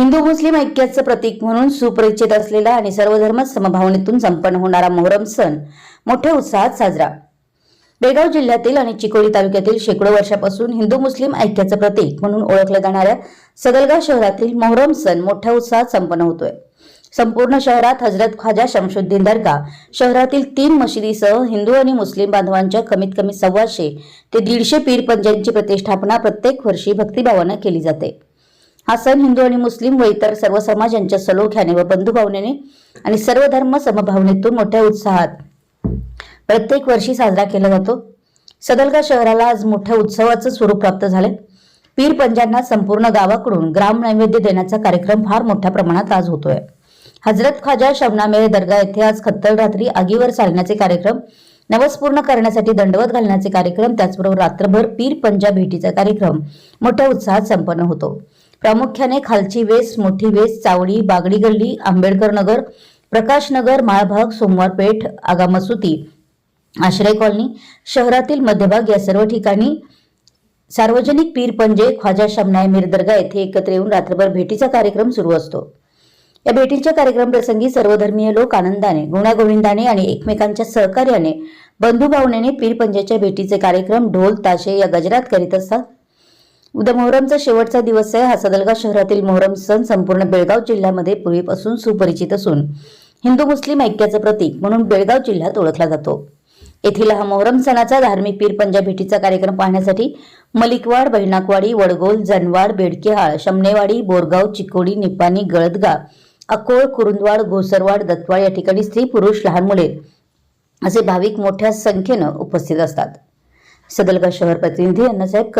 हिंदू मुस्लिम ऐक्याचं प्रतीक म्हणून सुपरिचित असलेला आणि सर्वधर्म समभावनेतून संपन्न होणारा मोहरम सण मोठ्या उत्साहात साजरा. बेळगाव जिल्ह्यातील आणि चिकोडी तालुक्यातील शेकडो वर्षापासून हिंदू मुस्लिम ऐक्याचं प्रतीक म्हणून ओळखल्या जाणाऱ्या सदलगा शहरातील मोहरम सण मोठ्या उत्साहात संपन्न होतोय. संपूर्ण शहरात हजरत ख्वाजा शमशुद्दीन दर्गा शहरातील तीन मशिदीसह हिंदू आणि मुस्लिम बांधवांच्या कमीत कमी सव्वाशे ते दीडशे पीर पंजांची प्रतिष्ठापना प्रत्येक वर्षी भक्तिभावानं केली जाते. हा सण हिंदू आणि मुस्लिम व इतर सर्व समाजांच्या सलोख्याने व बंधुभावनेने आणि सर्व धर्म समभावनेतून मोठ्या उत्साहात प्रत्येक वर्षी साजरा केला जातो. सदलगा शहराला आज मोठ्या उत्सवाचं स्वरूप प्राप्त झाले पीर पंजांना संपूर्ण गावाकडून ग्राम नैवेद्य देण्याचा कार्यक्रम फार मोठ्या प्रमाणात आज होतोय. हजरत ख्वाजा शबनामेळ दर्गा येथे आज खत्तल रात्री आगीवर चालण्याचे कार्यक्रम नवस पूर्ण करण्यासाठी दंडवत घालण्याचे कार्यक्रम त्याचबरोबर रात्रभर पीर पंजा भेटीचा कार्यक्रम मोठ्या उत्साहात संपन्न होतो. प्रामुख्याने खालची वेस मोठी वेस चावडी बागडी गल्ली आंबेडकर नगर प्रकाश नगर माळभाग सोमवारपेठ आगा आश्रय कॉलनी शहरातील मध्यभाग या सर्व ठिकाणी सार्वजनिक पीर पंजे ख्वाजा शमनाय मीर दर्गा येथे एकत्र येऊन रात्रभर भेटीचा कार्यक्रम सुरू असतो. या भेटीच्या कार्यक्रम प्रसंगी सर्वधर्मीय लोक आनंदाने गुण्यागोविंदाने आणि एकमेकांच्या सहकार्याने बंधुभावनेने पीर पंजाच्या भेटीचे कार्यक्रम ढोल ताशे या गजरात करीत असतात. उद्या मोहरमचा शेवटचा दिवस आहे. हा सदलगा शहरातील मोहरम सण संपूर्ण बेळगाव जिल्ह्यामध्ये पूर्वीपासून सुपरिचित असून हिंदू मुस्लिम ऐक्याचं प्रतीक म्हणून बेळगाव जिल्ह्यात ओळखला जातो. येथील हा मोहरम सणाचा धार्मिक पीर पंजा भेटीचा कार्यक्रम पाहण्यासाठी मलिकवाड बहिणाकवाडी वडगोल जनवाड बेडकेहाळ शमनेवाडी बोरगाव चिकोडी निपाणी गळदगा अकोळ कुरुंदवाड घोसरवाड दत्तवाड या ठिकाणी स्त्री पुरुष लहान मुले असे भाविक मोठ्या संख्येनं उपस्थित असतात. सदलगा शहर प्रतिनिधी अण्णासाहेब